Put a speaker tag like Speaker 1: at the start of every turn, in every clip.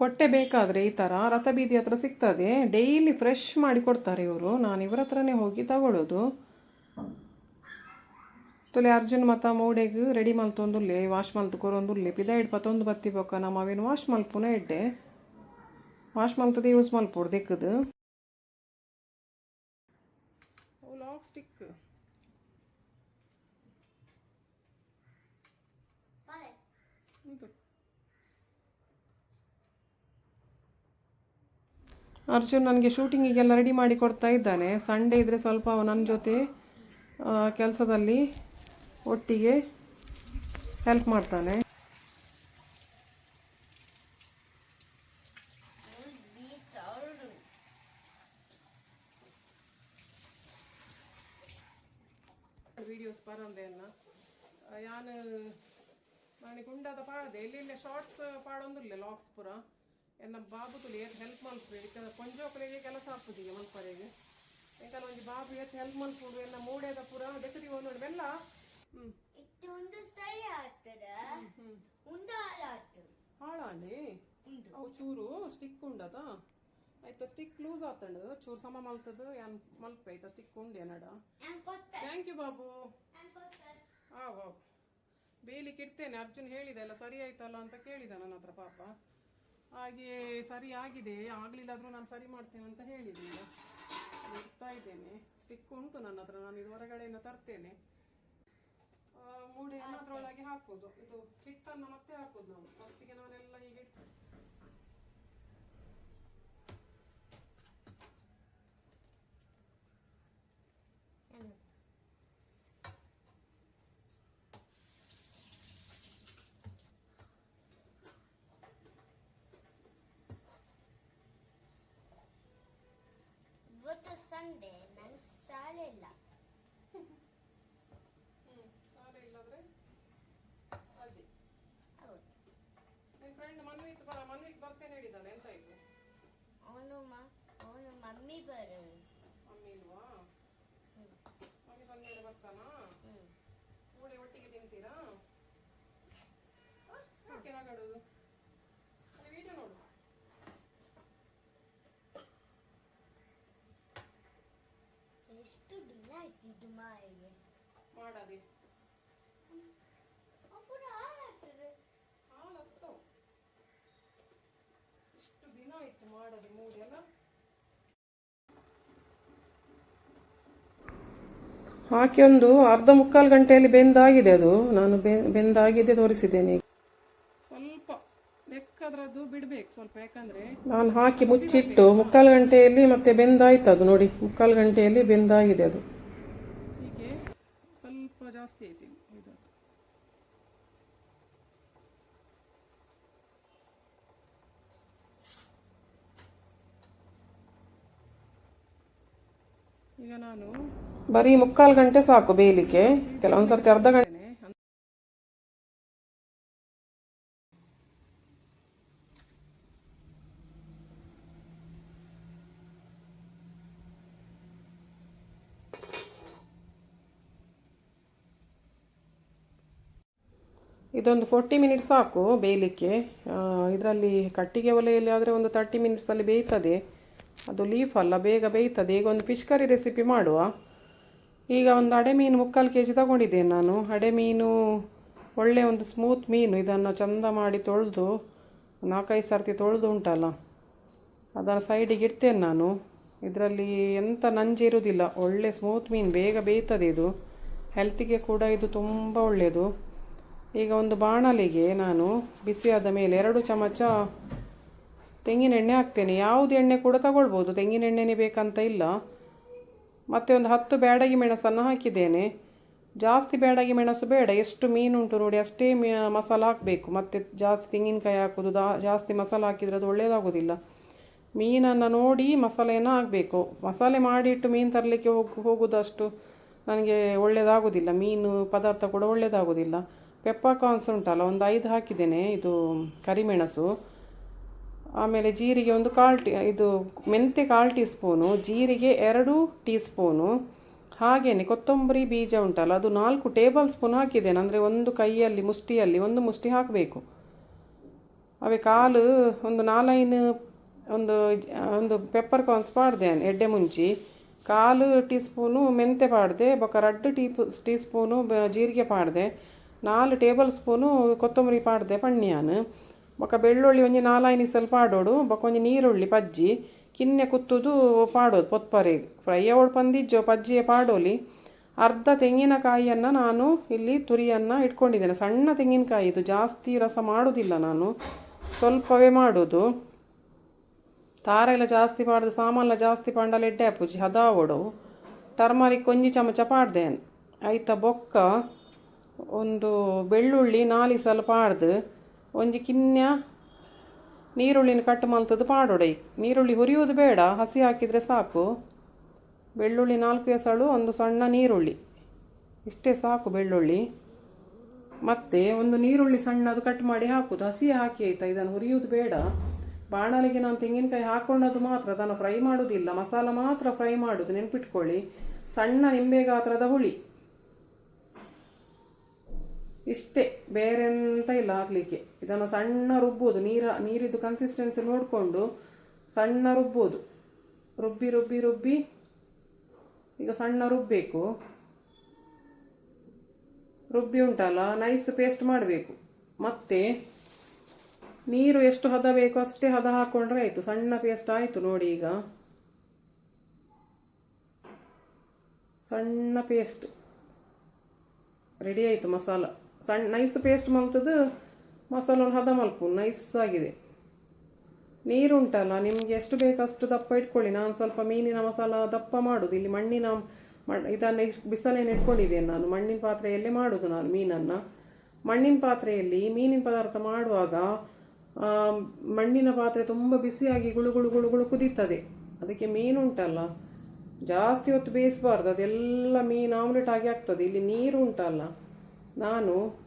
Speaker 1: ಕೊಟ್ಟೆ ಬೇಕಾದರೆ ಈ ಥರ ರಥಬೀದಿ ಹತ್ರ ಸಿಗ್ತದೆ. ಡೈಲಿ ಫ್ರೆಶ್ ಮಾಡಿ ಕೊಡ್ತಾರೆ ಇವರು. ನಾನು ಇವರ ಹತ್ರನೇ ಹೋಗಿ ತಗೊಳ್ಳೋದು. ತುಲೆ ಅರ್ಜುನ್ ಮತ, ಮೌಡೆಗೆ ರೆಡಿ ಮಲ್ತೊಂದುಲ್ಲೆ ವಾಶ್ ಮಲ್ತು ಕೊರೊಂದುಲ್ಲೆ. ಪಿದ ಇಡ್ಪತ್ತೊಂದು ಬತ್ತಿ ಬೊಕ್ಕ ನಮ್ಮ ಅವೇನು ವಾಶ್ ಮಲ್ಪುನ ಇಡ್ಡೆ ವಾಶ್ ಮಲ್ತದೆ ಯೂಸ್ ಮಲ್ಪೋಡು ದಿಕ್ಕದು. ಲಾಕ್ ಸ್ಟಿಕ್ ಅರ್ಜುನ್ ನನಗೆ ಶೂಟಿಂಗಿಗೆಲ್ಲ ರೆಡಿ ಮಾಡಿ ಕೊಡ್ತಾ ಇದ್ದಾನೆ. ಸಂಡೇ ಇದ್ದರೆ ಸ್ವಲ್ಪ ನನ್ನ ಜೊತೆ ಕೆಲಸದಲ್ಲಿ ಒಟ್ಟಿಗೆ ಹೆಲ್ಪ್ ಮಾಡ್ತಾನೆ. ವೀಡಿಯೋಸ್ ಬರಂದೇನ ಯಾನು ನಾನು ಗುಂಡದ ಪಾಡದೆ. ಇಲ್ಲಿ ಶಾರ್ಟ್ಸ್ ಪಾಡೊಂದಿಲ್ಲ ಲಾಕ್ಸ್ ಪುರ. ಎನ್ನ ಬಾಬು ತುಲಿ ಏತ್ ಹೆಲ್ಪ್ ಮಲ್ಪೇಡಿ ಕೊಂಜೋಕಲಿಗೆ ಕೆಲಸ ಆಗ್ತದೆ ಮಲ್ಪರೆಗೆ. ಎಂಕಲ ಒಂಜಿ ಬಾಬು ಏತ್ ಹೆಲ್ಪ್ ಮಲ್ಪುಡು ಎಲ್ಲ ಮೂಡೆದ ಪುರ ಬೆಕರಿ ಒಂದು ಬೆಲ್ಲ.
Speaker 2: ಇಟ್ಟು ಉಂಡು ಸರಿ ಆಗ್ತದ? ಉಂಡು ಹಾಳಾಗ್ತದೆ
Speaker 1: ಹಾಳಾಂಡಿ ಅವು ಚೂರು ಸ್ಟಿಕ್ ಉಂಡದ? ಆಯ್ತಾ ಸ್ಟಿಕ್ ಲೂಸ್ ಆತಂಡ ಚೂರು ಸಮ ಮಲ್ತದ ಯಾನ್ ಮಲ್ಪೆ? ಆಯ್ತಾ ಸ್ಟಿಕ್ ಉಂಡೆ
Speaker 2: ಕೊಟ್ಟ.
Speaker 1: Thank you Babu.
Speaker 2: ಬಾಬು
Speaker 1: ಆವ್ ಬೇಲಿ ಬೇಲಿಕ್ಕೆ ಇಡ್ತೇನೆ. ಅರ್ಜುನ್ ಹೇಳಿದೆ ಎಲ್ಲ ಸರಿ ಆಯ್ತಲ್ಲ ಅಂತ ಕೇಳಿದ ನನ್ನ ಹತ್ರ ಪಾಪ. ಹಾಗೆ ಸರಿ ಆಗಿದೆ ಆಗ್ಲಿಲ್ಲಾದ್ರೂ ನಾನು ಸರಿ ಮಾಡ್ತೇನೆ ಅಂತ ಹೇಳಿದೆ ನೋಡ್ತಾ ಇದ್ದೇನೆ. ಸ್ಟಿಕ್ ಉಂಟು ನನ್ನ ಹತ್ರ ನಾನು ಇದು ಹೊರಗಡೆಯಿಂದ ತರ್ತೇನೆ. ಆ, ಮೂಡೆ ಅನ್ನೋದ್ರೊಳಗೆ ಹಾಕೋದು. ಇದು ಹಿಟ್ಟನ್ನು ಮತ್ತೆ ಹಾಕೋದು ನಾವು. ಫಸ್ಟಿಗೆ ನಾನೆಲ್ಲ ಹೀಗೆ ಇಟ್ಟು
Speaker 2: ನನ್ ಸಾಲ ಇಲ್ಲ.
Speaker 1: ಹ್ಮ್ ಸಾರೆ ಇಲ್ಲಾದ್ರೆ ಅಜ್ಜಿ.
Speaker 2: ಹೌದು.
Speaker 1: ನಿನ್ ಫ್ರೆಂಡ್ ಮನ್ವಿತ್ ಬಾ ಮನ್ವಿತ್ ಬರ್ತೇನೆ ಹೇಳಿದ್ದಾನೆ ಎಂತ ಇದು?
Speaker 2: ಅವನು ಅವನು ಮಮ್ಮಿ ಬರೋದು
Speaker 1: ಮಮ್ಮಿ ಇಲ್ವಾ? ಮಮ್ಮಿ ಬಂದ್ಮೇಲೆ ಬರ್ತಾನಾ
Speaker 2: ಹ್ಞೂ
Speaker 1: ಮೂಡೆ ಒಟ್ಟಿಗೆ ತಿಂತೀರಾ ಹ? ಯಾಕೆ ನಗಾಡೋದು ಅಲ್ಲಿ ವಿಡಿಯೋ ನೋಡು
Speaker 2: ಎಷ್ಟು ದಿನ ಇದು ಮಾಯಿಗೆ?
Speaker 1: ಮಾಡದೆ.
Speaker 2: ಅಪ್ಪುರ ಹಾಳಾಗ್ತದೆ
Speaker 1: ಹಾಲತ್ತು ಇಷ್ಟು ದಿನ ಆಯ್ತು ಮಾಡದೆ ಮೂರೆಲ್ಲ ಹಾಕಿ ಒಂದು ಅರ್ಧ ಮುಕ್ಕಾಲು ಗಂಟೆಯಲ್ಲಿ ಬೆಂದಾಗಿದೆ ಅದು. ನಾನು ಬೆ- ಬೆಂದಾಗಿದೆ ತೋರಿಸಿದ್ದೇನೆ ಸ್ವಲ್ಪ. ಲೆಕ್ಕದ್ರದ್ದು ಬಿಡ್ಬೇಕು ಸ್ವಲ್ಪ ಯಾಕಂದ್ರೆ ನಾನು ಹಾಕಿ ಮುಚ್ಚಿಟ್ಟು ಮುಕ್ಕಾಲು ಗಂಟೆಯಲ್ಲಿ ಮತ್ತೆ ಬೆಂದಾಯ್ತು ಅದು ನೋಡಿ ಮುಕ್ಕಾಲು ಗಂಟೆಯಲ್ಲಿ ಬೆಂದಾಗಿದೆ ಅದು. ಹೀಗೆ ಸ್ವಲ್ಪ ಜಾಸ್ತಿ ಇದು. ಈಗ ನಾನು ಬರೀ ಮುಕ್ಕಾಲು ಗಂಟೆ ಸಾಕು ಬೇಯಲಿಕ್ಕೆ. ಕೆಲವೊಂದು ಸರ್ತಿ ಅರ್ಧ ಗಂಟೆ ಇದೊಂದು ಫೋರ್ಟಿ ಮಿನಿಟ್ಸ್ ಸಾಕು ಬೇಯಲಿಕ್ಕೆ. ಇದರಲ್ಲಿ ಕಟ್ಟಿಗೆ ಒಲೆಯಲ್ಲಿ ಆದರೆ ಒಂದು ತರ್ಟಿ ಮಿನಿಟ್ಸಲ್ಲಿ ಬೇಯ್ತದೆ. ಅದು ಲೀಫ್ ಅಲ್ಲ, ಬೇಗ ಬೇಯ್ತದೆ. ಈಗ ಒಂದು ಫಿಶ್ ಕರಿ ರೆಸಿಪಿ ಮಾಡುವ. ಈಗ ಒಂದು ಅಡೆ ಮೀನು ಮುಕ್ಕಾಲು ಕೆ ಜಿ ತಗೊಂಡಿದ್ದೇನೆ ನಾನು. ಅಡೆ ಮೀನು, ಒಳ್ಳೆ ಒಂದು ಸ್ಮೂತ್ ಮೀನು. ಇದನ್ನು ಚಂದ ಮಾಡಿ ತೊಳೆದು, ನಾಲ್ಕೈದು ಸರ್ತಿ ತೊಳೆದು ಉಂಟಲ್ಲ, ಅದನ್ನು ಸೈಡಿಗೆ ಇಡ್ತೇನೆ ನಾನು. ಇದರಲ್ಲಿ ಎಂಥ ನಂಜಿರುವುದಿಲ್ಲ ಒಳ್ಳೆ ಸ್ಮೂತ್ ಮೀನು, ಬೇಗ ಬೇಯ್ತದೆ ಇದು. ಹೆಲ್ತಿಗೆ ಕೂಡ ಇದು ತುಂಬ ಒಳ್ಳೆಯದು. ಈಗ ಒಂದು ಬಾಣಲಿಗೆ ನಾನು ಬಿಸಿಯಾದ ಮೇಲೆ ಎರಡು ಚಮಚ ತೆಂಗಿನ ಎಣ್ಣೆ ಹಾಕ್ತೇನೆ. ಯಾವುದು ಎಣ್ಣೆ ಕೂಡ ತಗೊಳ್ಬೋದು. ತೆಂಗಿನ ಎಣ್ಣೆನೇ ಬೇಕಂತ ಇಲ್ಲ. ಮತ್ತು ಒಂದು ಹತ್ತು ಬ್ಯಾಡಗಿ ಮೆಣಸನ್ನು ಹಾಕಿದ್ದೇನೆ. ಜಾಸ್ತಿ ಬ್ಯಾಡಗಿ ಮೆಣಸು ಬೇಡ. ಎಷ್ಟು ಮೀನುಂಟು ನೋಡಿ ಅಷ್ಟೇ ಮಸಾಲ ಹಾಕಬೇಕು. ಮತ್ತು ಜಾಸ್ತಿ ತೆಂಗಿನಕಾಯಿ ಹಾಕೋದು, ದಾ ಜಾಸ್ತಿ ಮಸಾಲ ಹಾಕಿದರೆ ಅದು ಒಳ್ಳೆಯದಾಗೋದಿಲ್ಲ ಮೀನನ್ನು ನೋಡಿ ಮಸಾಲೆಯನ್ನು ಹಾಕಬೇಕು. ಮಸಾಲೆ ಮಾಡಿಟ್ಟು ಮೀನು ತರಲಿಕ್ಕೆ ಹೋಗಿ ಹೋಗೋದಷ್ಟು ನನಗೆ ಒಳ್ಳೆಯದಾಗೋದಿಲ್ಲ ಮೀನು ಪದಾರ್ಥ ಕೂಡ ಒಳ್ಳೆಯದಾಗೋದಿಲ್ಲ ಪೆಪ್ಪರ್ ಕಾನ್ಸ್ ಉಂಟಲ್ಲ, ಒಂದು ಐದು ಹಾಕಿದ್ದೇನೆ, ಇದು ಕರಿಮೆಣಸು. ಆಮೇಲೆ ಜೀರಿಗೆ ಒಂದು ಕಾಲು ಟೀ, ಇದು ಮೆಂತ್ಯ ಕಾಲು ಟೀ ಸ್ಪೂನು ಜೀರಿಗೆ ಎರಡು ಟೀ ಸ್ಪೂನು ಹಾಗೆಯೇ ಕೊತ್ತಂಬರಿ ಬೀಜ ಉಂಟಲ್ಲ, ಅದು ನಾಲ್ಕು ಟೇಬಲ್ ಸ್ಪೂನ್ ಹಾಕಿದ್ದೇನೆ, ಅಂದರೆ ಒಂದು ಕೈಯಲ್ಲಿ ಮುಷ್ಟಿಯಲ್ಲಿ ಒಂದು ಮುಷ್ಟಿ ಹಾಕಬೇಕು. ಅವೆ ಕಾಲು ಒಂದು ನಾಲೈನು ಒಂದು ಒಂದು ಪೆಪ್ಪರ್ ಕಾರ್ನ್ಸ್ ಪಾಡ್ದೆ ಎಡ್ಡೆ ಮುಂಚಿ. ಕಾಲು ಟೀ ಸ್ಪೂನು ಮೆಂತೆ ಪಾಡ್ದೆ ಬೊಕ ರಡ್ಡು ಟೀ ಟೀ ಸ್ಪೂನು ಜೀರಿಗೆ ಪಾಡ್ದೆ. ನಾಲ್ ಟೇಬಲ್ ಸ್ಪೂನು ಕೊತ್ತಂಬರಿ ಪಾಡ್ದೆ ಪಣ್ಣಿಯಾನು ಬೊಕ ಬೆಳ್ಳುಳ್ಳಿ ಒಂಜಿ ನಾಲೈನು ಸ್ವಲ್ಪ ಪಾಡೋಡು, ಬೊಕ ಒಂಜಿ ನೀರುಳ್ಳಿ ಪಜ್ಜಿ. ಕಿನ್ನೆ ಕುತ್ತುದು ಪಾಡೋದು ಪೊತ್ಪರೆ. ಫ್ರೈ ಅವಳು ಪಂದಿಜ್ಜೋ ಪಜ್ಜಿಯೇ ಪಾಡೋಲಿ. ಅರ್ಧ ತೆಂಗಿನಕಾಯಿಯನ್ನು ನಾನು ಇಲ್ಲಿ ತುರಿಯನ್ನು ಇಟ್ಕೊಂಡಿದ್ದೇನೆ. ಸಣ್ಣ ತೆಂಗಿನಕಾಯಿ ಇದು. ಜಾಸ್ತಿ ರಸ ಮಾಡೋದಿಲ್ಲ ನಾನು. ಸ್ವಲ್ಪವೇ ಮಾಡೋದು. ತಾರ ಎಲ್ಲ ಜಾಸ್ತಿ ಪಾಡ್ದು ಸಾಮಾನೆಲ್ಲ ಜಾಸ್ತಿ ಪಾಂಡಲ್ಲ ಎಡ್ಡೆ ಹಾಪುಜಿ ಹದಾವಡು. ಟರ್ಮರಿಕ್ ಒಂಜಿ ಚಮಚ ಪಾಡ್ದೆ. ಆಯ್ತಾ ಬೊಕ್ಕ ಒಂದು ಬೆಳ್ಳುಳ್ಳಿ ನಾಲಿ ಸಲ ಪಾಡ್ದು, ಒಂಜಿ ಕಿನ್ಯ ನೀರುಳ್ಳಿನ ಕಟ್ ಮಲ್ತದ್ದು ಪಾಡೋಡೆ. ನೀರುಳ್ಳಿ ಹುರಿಯೋದು ಬೇಡ, ಹಸಿ ಹಾಕಿದರೆ ಸಾಕು. ಬೆಳ್ಳುಳ್ಳಿ ನಾಲ್ಕು ಎಸಳು, ಒಂದು ಸಣ್ಣ ನೀರುಳ್ಳಿ. ಇಷ್ಟೇ ಸಾಕು ಬೆಳ್ಳುಳ್ಳಿ. ಮತ್ತು ಒಂದು ನೀರುಳ್ಳಿ ಸಣ್ಣದು ಕಟ್ ಮಾಡಿ ಹಾಕುದು. ಹಸಿ ಹಾಕಿ ಆಯ್ತಾ ಇದನ್ನು ಹುರಿಯೋದು ಬೇಡ. ಬಾಣಲಿಗೆ ನಾನು ತೆಂಗಿನಕಾಯಿ ಹಾಕೊಂಡದ್ದು ಮಾತ್ರ, ಅದನ್ನು ಫ್ರೈ ಮಾಡೋದಿಲ್ಲ. ಮಸಾಲ ಮಾತ್ರ ಫ್ರೈ ಮಾಡೋದು, ನೆನ್ಪಿಟ್ಕೊಳ್ಳಿ. ಸಣ್ಣ ನಿಂಬೆ ಗಾತ್ರದ ಹುಳಿ. ಇಷ್ಟೇ ಬೇರೆ ಎಂತ ಇಲ್ಲ ಹಾಕ್ಲಿಕ್ಕೆ. ಇದನ್ನು ಸಣ್ಣ ರುಬ್ಬೋದು, ನೀರ, ನೀರಿದ್ದು ಕನ್ಸಿಸ್ಟೆನ್ಸಿ ನೋಡಿಕೊಂಡು ಸಣ್ಣ ರುಬ್ಬೋದು. ರುಬ್ಬಿ ರುಬ್ಬಿ ರುಬ್ಬಿ. ಈಗ ಸಣ್ಣ ರುಬ್ಬಬೇಕು ರುಬ್ಬಿ ಉಂಟಲ್ಲ ನೈಸ್ ಪೇಸ್ಟ್ ಮಾಡಬೇಕು. ಮತ್ತೆ ನೀರು ಎಷ್ಟು ಹದ ಬೇಕು ಅಷ್ಟೇ ಹದ ಹಾಕ್ಕೊಂಡ್ರೆ ಆಯಿತು, ಸಣ್ಣ ಪೇಸ್ಟ್ ಆಯಿತು ನೋಡಿ ಈಗ. ಸಣ್ಣ ಪೇಸ್ಟ್ ರೆಡಿ ಆಯಿತು ಮಸಾಲ. ಸಣ್ಣ ನೈಸ್ ಪೇಸ್ಟ್ ಮಲ್ತದ್ದು ಮಸಾಲವನ್ನು ಹದ ಮಲ್ಪು ನೈಸ್ ಆಗಿದೆ. ನೀರುಂಟಲ್ಲ ನಿಮಗೆ ಎಷ್ಟು ಬೇಕು ಅಷ್ಟು ದಪ್ಪ ಇಟ್ಕೊಳ್ಳಿ. ನಾನು ಸ್ವಲ್ಪ ಮೀನಿನ ಮಸಾಲ ದಪ್ಪ ಮಾಡೋದು. ಇಲ್ಲಿ ಮಣ್ಣಿನ ಇದನ್ನು ಬಿಸಿಲೇನು ಇಟ್ಕೊಂಡಿದ್ದೇನೆ ನಾನು. ಮಣ್ಣಿನ ಪಾತ್ರೆಯಲ್ಲೇ ಮಾಡೋದು ನಾನು ಮೀನನ್ನು. ಮಣ್ಣಿನ ಪಾತ್ರೆಯಲ್ಲಿ ಮೀನಿನ ಪದಾರ್ಥ ಮಾಡುವಾಗ ಮಣ್ಣಿನ ಪಾತ್ರೆ ತುಂಬ ಬಿಸಿಯಾಗಿ ಗುಳು ಗುಳು ಗುಳು ಗುಳು ಕುದೀತದೆ. ಅದಕ್ಕೆ ಮೀನು ಉಂಟಲ್ಲ. ಜಾಸ್ತಿ ಹೊತ್ತು ಬೇಯಿಸಬಾರ್ದು. ಅದೆಲ್ಲ ಮೀನು ಆಮ್ಲೆಟ್ ಆಗಿ ಆಗ್ತದೆ. ಇಲ್ಲಿ ನೀರು ಉಂಟಲ್ಲ. ನಾನು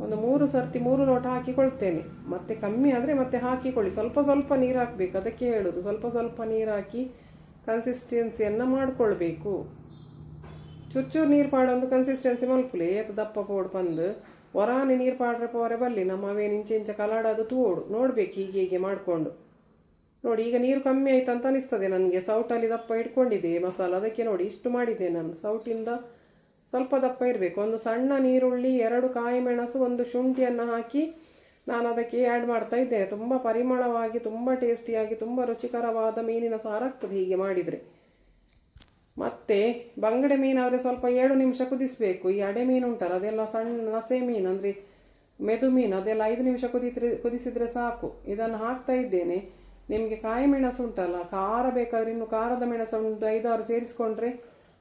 Speaker 1: ಒಂದು ಮೂರು ಸರ್ತಿ ಮೂರು ಲೋಟ ಹಾಕಿಕೊಳ್ತೇನೆ. ಮತ್ತೆ ಕಮ್ಮಿ ಆದರೆ ಮತ್ತೆ ಹಾಕಿಕೊಳ್ಳಿ. ಸ್ವಲ್ಪ ಸ್ವಲ್ಪ ನೀರು ಹಾಕಬೇಕು. ಅದಕ್ಕೆ ಹೇಳೋದು. ಸ್ವಲ್ಪ ಸ್ವಲ್ಪ ನೀರು ಹಾಕಿ ಕನ್ಸಿಸ್ಟೆನ್ಸಿಯನ್ನು ಮಾಡಿಕೊಳ್ಬೇಕು. ಚುಚ್ಚೂರು ನೀರು ಪಾಡೊಂದು ಕನ್ಸಿಸ್ಟೆನ್ಸಿ ಮಲ್ಪುಲೆ ಏತ ದಪ್ಪ ಪೋಡು ಬಂದು ಹೊರಾನೆ ನೀರು ಪಾಡ್ರೆ ಪೋರೆ ಬಲ್ಲಿ ನಮ್ಮ ಅವೇನು ಇಂಚೆ ಇಂಚೆ ಕಲಾಡೋದು ತೋಡು. ನೋಡಬೇಕು ಹೀಗೆ ಹೀಗೆ ಮಾಡಿಕೊಂಡು. ನೋಡಿ, ಈಗ ನೀರು ಕಮ್ಮಿ ಆಯ್ತು ಅಂತ ಅನಿಸ್ತದೆ. ನನಗೆ ಸೌಟಲ್ಲಿ ದಪ್ಪ ಇಟ್ಕೊಂಡಿದೆ ಮಸಾಲ. ಅದಕ್ಕೆ ನೋಡಿ, ಇಷ್ಟು ಮಾಡಿದೆ ನಾನು. ಸೌಟಿಂದ ಸ್ವಲ್ಪ ದಪ್ಪ ಇರಬೇಕು. ಒಂದು ಸಣ್ಣ ನೀರುಳ್ಳಿ, ಎರಡು ಕಾಯಿ ಮೆಣಸು, ಒಂದು ಶುಂಠಿಯನ್ನು ಹಾಕಿ ನಾನು ಅದಕ್ಕೆ ಆ್ಯಡ್ ಮಾಡ್ತಾ ಇದ್ದೇನೆ. ತುಂಬ ಪರಿಮಳವಾಗಿ, ತುಂಬ ಟೇಸ್ಟಿಯಾಗಿ ತುಂಬ ರುಚಿಕರವಾದ ಮೀನಿನ ಸಾರಾಗ್ತದೆ ಹೀಗೆ ಮಾಡಿದರೆ. ಮತ್ತೆ ಬಂಗಡೆ ಮೀನಾದರೆ ಸ್ವಲ್ಪ ಏಳು ನಿಮಿಷ ಕುದಿಸಬೇಕು. ಈ ಅಡೆ ಮೀನು ಉಂಟಲ್ಲ, ಅದೆಲ್ಲ ಸಣ್ಣ ನಸೆ ಮೀನು, ಅಂದರೆ ಮೆದು ಮೀನು, ಅದೆಲ್ಲ ಐದು ನಿಮಿಷ ಕುದಿತ್ರೆ, ಕುದಿಸಿದರೆ ಸಾಕು. ಇದನ್ನು ಹಾಕ್ತಾ ಇದ್ದೇನೆ. ನಿಮಗೆ ಕಾಯಿ ಮೆಣಸು ಉಂಟಲ್ಲ, ಖಾರ ಬೇಕಾದ್ರೆ ಇನ್ನು ಖಾರದ ಮೆಣಸು ಉಂಟು ಐದಾರು ಸೇರಿಸಿಕೊಂಡ್ರೆ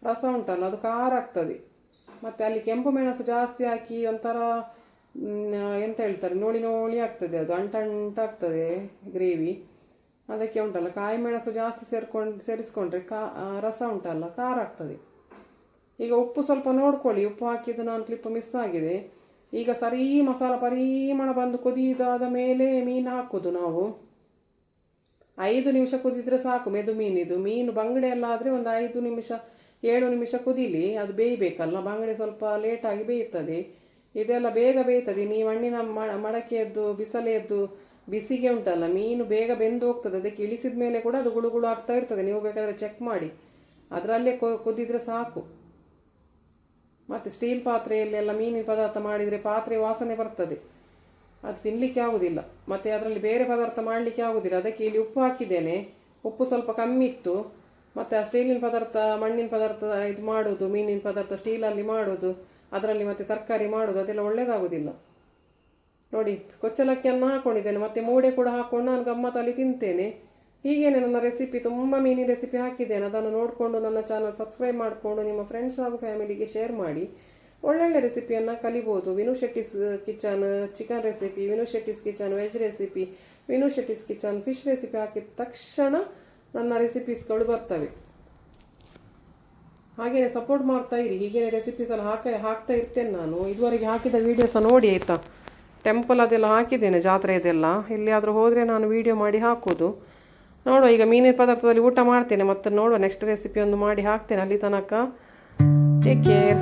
Speaker 1: ರಸ ಉಂಟಲ್ಲ, ಅದು ಖಾರ ಆಗ್ತದೆ. ಮತ್ತು ಅಲ್ಲಿ ಕೆಂಪು ಮೆಣಸು ಜಾಸ್ತಿ ಹಾಕಿ ಒಂಥರ ಎಂತ ಹೇಳ್ತಾರೆ, ನೋಳಿ ನೋಳಿ ಆಗ್ತದೆ ಅದು ಅಂಟಂಟಾಗ್ತದೆ ಗ್ರೇವಿ. ಅದಕ್ಕೆ ಉಂಟಲ್ಲ, ಕಾಯಿ ಮೆಣಸು ಜಾಸ್ತಿ ಸೇರ್ಕೊಂಡು, ಸೇರಿಸ್ಕೊಂಡ್ರೆ ಕಾ ರಸ ಉಂಟಲ್ಲ, ಖಾರ ಆಗ್ತದೆ. ಈಗ ಉಪ್ಪು ಸ್ವಲ್ಪ ನೋಡ್ಕೊಳ್ಳಿ, ಉಪ್ಪು ಹಾಕಿದ್ದು ನಾನು ಕ್ಲಿಪ್ ಮಿಸ್ ಆಗಿದೆ. ಈಗ ಸರಿ ಮಸಾಲ ಪರಿಮಳ ಬಂದು ಕುದಿದಾದ ಮೇಲೆ ಮೀನು ಹಾಕೋದು ನಾವು. ಐದು ನಿಮಿಷ ಕುದಿದ್ರೆ ಸಾಕು, ಮೆದು ಮೀನಿದು. ಮೀನು ಬಂಗಡೆ ಎಲ್ಲ ಆದರೆ ಒಂದು ಐದು ನಿಮಿಷ ಏಳು ನಿಮಿಷ ಕುದೀಲಿ, ಅದು ಬೇಯಬೇಕಲ್ಲ, ಬಂಗಡೆ ಸ್ವಲ್ಪ ಲೇಟಾಗಿ ಬೇಯುತ್ತದೆ ಇದೆಲ್ಲ ಬೇಗ ಬೇಯ್ತದೆ. ನೀವು ಹಣ್ಣಿನ ಮಡಕೆಯದ್ದು ಬಿಸಲೆಯದ್ದು ಬಿಸಿಗೆ ಉಂಟಲ್ಲ, ಮೀನು ಬೇಗ ಬೆಂದು ಹೋಗ್ತದೆ. ಅದಕ್ಕೆ ಇಳಿಸಿದ ಮೇಲೆ ಕೂಡ ಅದು ಗುಳುಗುಳು ಆಗ್ತಾ ಇರ್ತದೆ. ನೀವು ಬೇಕಾದರೆ ಚೆಕ್ ಮಾಡಿ. ಅದರಲ್ಲೇ ಕುದಿದ್ರೆ ಸಾಕು. ಮತ್ತು ಸ್ಟೀಲ್ ಪಾತ್ರೆಯಲ್ಲಿ ಎಲ್ಲ ಮೀನಿನ ಪದಾರ್ಥ ಮಾಡಿದರೆ ಪಾತ್ರೆ ವಾಸನೆ ಬರ್ತದೆ. ಅದು ತಿನ್ನಲಿಕ್ಕೆ ಆಗುದಿಲ್ಲ. ಮತ್ತು ಅದರಲ್ಲಿ ಬೇರೆ ಪದಾರ್ಥ ಮಾಡಲಿಕ್ಕೆ ಆಗುದಿಲ್ಲ. ಅದಕ್ಕೆ ಇಲ್ಲಿ ಉಪ್ಪು ಹಾಕಿದ್ದೇನೆ. ಉಪ್ಪು ಸ್ವಲ್ಪ ಕಮ್ಮಿ ಇತ್ತು. ಮತ್ತು ಆ ಸ್ಟೀಲಿನ ಪದಾರ್ಥ, ಮಣ್ಣಿನ ಪದಾರ್ಥ ಇದು ಮಾಡೋದು, ಮೀನಿನ ಪದಾರ್ಥ ಸ್ಟೀಲಲ್ಲಿ ಮಾಡೋದು, ಅದರಲ್ಲಿ ಮತ್ತೆ ತರಕಾರಿ ಮಾಡೋದು, ಅದೆಲ್ಲ ಒಳ್ಳೆಯದಾಗೋದಿಲ್ಲ ನೋಡಿ, ಕೊಚ್ಚಲಕ್ಕಿಯನ್ನು ಹಾಕೊಂಡಿದ್ದೇನೆ, ಮತ್ತು ಮೂಡೆ ಕೂಡ ಹಾಕ್ಕೊಂಡು ನಾನು ಗಮ್ಮತ್ತಲ್ಲಿ ತಿಂತೇನೆ. ಹೀಗೇನೆ ನನ್ನ ರೆಸಿಪಿ ತುಂಬ ಮೀನಿನ ರೆಸಿಪಿ ಹಾಕಿದ್ದೇನೆ. ಅದನ್ನು ನೋಡಿಕೊಂಡು ನನ್ನ ಚಾನಲ್ ಸಬ್ಸ್ಕ್ರೈಬ್ ಮಾಡಿಕೊಂಡು ನಿಮ್ಮ ಫ್ರೆಂಡ್ಸ್ ಹಾಗೂ ಫ್ಯಾಮಿಲಿಗೆ ಶೇರ್ ಮಾಡಿ. ಒಳ್ಳೊಳ್ಳೆ ರೆಸಿಪಿಯನ್ನು ಕಲಿಬೋದು. Vinu Shetty's kitchen chicken recipe Vinu Shetty's kitchen veg recipe Vinu Shetty's kitchen fish recipe ಹಾಕಿದ ತಕ್ಷಣ ನನ್ನ ರೆಸಿಪೀಸ್ಗಳು ಬರ್ತವೆ. ಹಾಗೆಯೇ ಸಪೋರ್ಟ್ ಮಾಡ್ತಾ ಇರಿ. ಹೀಗೇನೆ ರೆಸಿಪೀಸಲ್ಲಿ ಹಾಕ, ಹಾಕ್ತಾ ಇರ್ತೇನೆ ನಾನು. ಇದುವರೆಗೆ ಹಾಕಿದ ವೀಡಿಯೋಸ ನೋಡಿ ಆಯಿತಾ? ಟೆಂಪಲ್ ಅದೆಲ್ಲ ಹಾಕಿದ್ದೇನೆ ಜಾತ್ರೆಯದೆಲ್ಲ ಎಲ್ಲಿಯಾದರೂ ಹೋದರೆ ನಾನು ವೀಡಿಯೋ ಮಾಡಿ ಹಾಕೋದು ನೋಡುವ, ಈಗ ಮೀನಿನ ಪದಾರ್ಥದಲ್ಲಿ ಊಟ ಮಾಡ್ತೇನೆ. ಮತ್ತು ನೋಡುವ ನೆಕ್ಸ್ಟ್ ರೆಸಿಪಿ ಒಂದು ಮಾಡಿ ಹಾಕ್ತೇನೆ. ಅಲ್ಲಿ ತನಕ ಟೇಕ್ ಕೇರ್